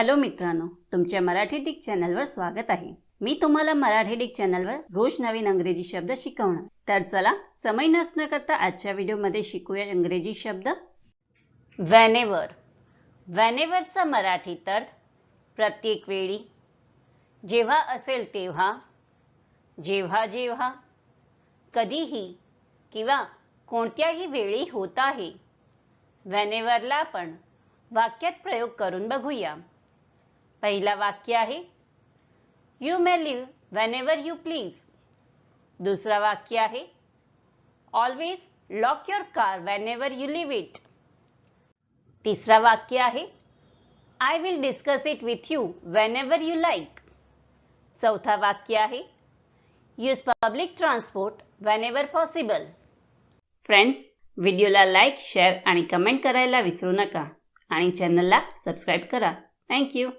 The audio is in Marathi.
हॅलो मित्रांनो तुमच्या मराठी डिक चॅनलवर स्वागत आहे. मी तुम्हाला मराठी डिक चॅनलवर रोज नवीन अंग्रेजी शब्द शिकवणार. तर चला समय नसणं करता आजच्या व्हिडिओमध्ये शिकूया इंग्रजी शब्द. व्हॅनेवर व्हॅनेवरचा मराठीत अर्थ प्रत्येक वेळी. जेव्हा असेल तेव्हा जेव्हा जेव्हा कधीही किंवा कोणत्याही वेळी होत आहे. व्हॅनेवरला आपण वाक्यात प्रयोग करून बघूया. पहिला वाक्य आहे you may leave whenever you please दुसरा वाक्य आहे always lock your car whenever you leave it तिसरा वाक्य आहे I will discuss it with you whenever you like चौथा वाक्य आहे use public transport whenever possible friends व्हिडिओला लाईक शेअर आणि कमेंट करायला विसरू नका आणि चॅनलला सबस्क्राईब करा. थँक्यू